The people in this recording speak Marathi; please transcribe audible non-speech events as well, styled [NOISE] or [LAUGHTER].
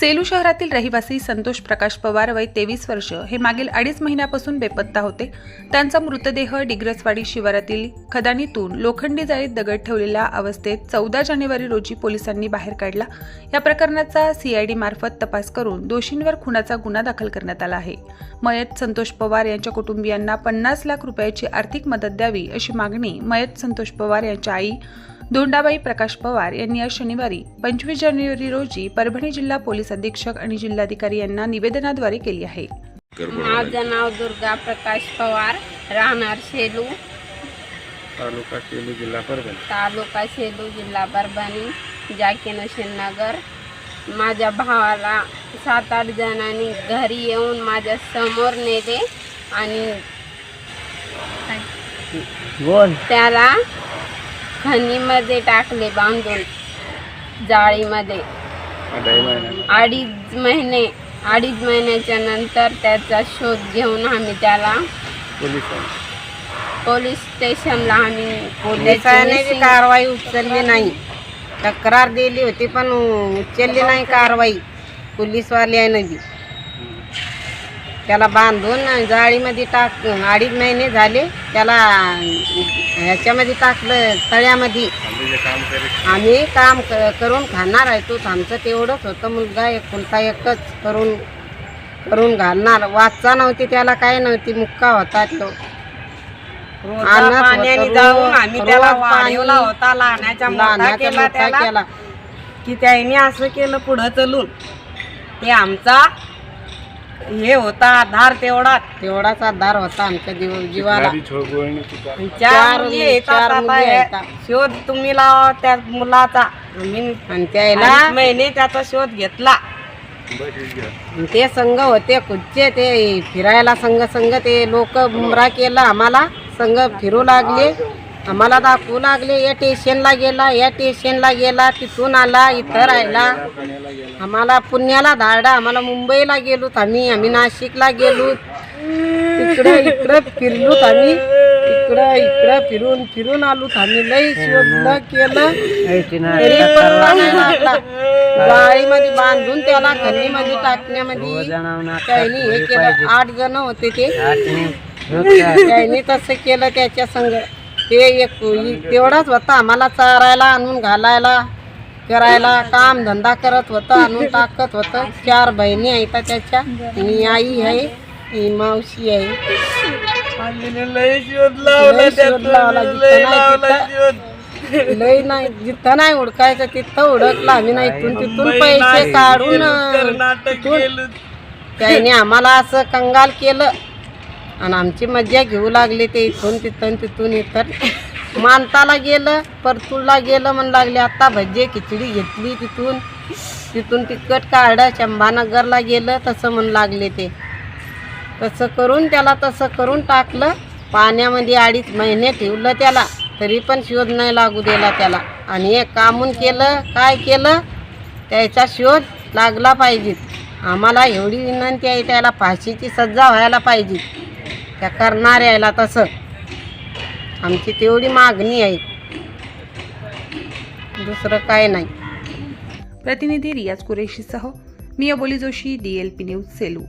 सेलू शहरातील रहिवासी संतोष प्रकाश पवार वय तेवीस वर्ष हे मागील अडीच महिन्यापासून बेपत्ता होते. त्यांचा मृतदेह डिग्रसवाडी शिवारातील खदानीतून लोखंडी जाळीत दगड ठेवलेल्या अवस्थेत चौदा जानेवारी रोजी पोलिसांनी बाहेर काढला. या प्रकरणाचा सीआयडी मार्फत तपास करून दोषींवर खुनाचा गुन्हा दाखल करण्यात आला आहे. मयत संतोष पवार यांच्या कुटुंबियांना पन्नास लाख रुपयाची आर्थिक मदत द्यावी अशी मागणी मयत संतोष पवार यांच्या आई दोंडाबाई प्रकाश पवार यांनी आज शनिवारी पंचवीस जानेवारी रोजी परभणी जिल्हा पोलीस अधीक्षक आणि जिल्हाधिकारी यांना निवेदनाद्वारे केली आहे. माझं नाव दुर्गा प्रकाश पवार राहणार शेलू तालुका सेलू जिल्हा परभणी. तालुका शेलू जिल्हा परभणी जाकीन नगर माझ्या भावाला सात आठ जणांनी घरी येऊन माझ्यासमोर नेले आणि त्याला खणीमध्ये टाकले बांधून. जाळीमध्ये. अडीच महिने अडीच महिन्याच्या नंतर त्याचा शोध घेऊन आम्ही त्याला पोलीस स्टेशनला आम्ही पोलिसांनी बी कारवाई उचलली नाही. तक्रार दिली होती पण उचलली नाही कारवाई पोलीसवाल्यानं बी. त्याला बांधून जाळीमध्ये टाक अडीच महिने झाले त्याला ह्याच्यामध्ये टाकलं तळ्यामध्ये. आम्ही काम करून खाणार आहे तोच आमचं तेवढंच होतं मुलगा एक कोणता एकच करून करून घालणार. वाचा नव्हती त्याला काय नव्हती मुक्का होता तो. त्याला की त्याने असं केलं पुढं चलून. ते आमचा हे होता आधार तेवढा. तेवढाच आधार होता आमच्या जीव जीवाला. चार चार मुली मुली- येतात चार आता मुली हे. येतात. शोध तुम्ही लावा त्या मुलाचा. आम्ही आणि त्याला अडीच महिने त्याचा शोध घेतला. ते संघ होते कुठचे ते फिरायला संघ संघ ते लोक बुमरा केला आम्हाला. संघ फिरू लागले. आम्हाला दाखवू लागले या स्टेशनला गेला या स्टेशनला गेला तिथून आला इथं राहिला. आम्हाला पुण्याला धाडा आम्हाला मुंबईला गेलो आम्ही आम्ही नाशिकला गेलो तिकडं इकडं फिरलोत आम्ही. इकडं इकडं फिरून फिरून आलोत आम्ही. लई शोधलं केलं. तरी पत्ता नाही लागला. जाळीमध्ये बांधून त्याला खल्लीमध्ये टाकण्यामध्ये. त्यांनी हे केलं आठ जण होते ते. त्यांनी [LAUGHS] तसं केलं त्याच्या संग. ते एक तेवढाच होता. आम्हाला चारायला आणून घालायला करायला काम धंदा करत होतं आणून टाकत होतं. चार बहिणी आहेत त्याच्या. आणि आई आहे ही मावशी आहे. लई शोध लावला, जिथं नाही तिथं- लई नाही जिथं नाही उडकायचं तिथं उडकला आम्ही नाही. इथून तिथून पैसे काढून तिथून त्याने आम्हाला असं कंगाल केलं. आणि आमची मज्जा घेऊ लागली ते इथून तिथून तिथून इथं मानताला गेलं परतूरला गेलं म्हणू लागले आता भज्जे खिचडी घेतली तिथून. तिथून तिकट काढलं शंभानगरला गेलं तसं म्हणू लागले ते. तसं करून त्याला तसं करून टाकलं. पाण्यामध्ये अडीच महिने ठेवलं त्याला तरी पण शोध नाही लागू दिला त्याला. आणि हे कामून केलं काय केलं? त्याचा शोध लागला पाहिजे. आम्हाला एवढी विनंती आहे त्याला फाशीची सज्जा व्हायला पाहिजे. त्या करणाऱ्याला तसं. आमची तेवढी मागणी आहे. दुसरं काय नाही. प्रतिनिधी रियाज कुरेशीसह मी Aboli Joshi D L P news Selu.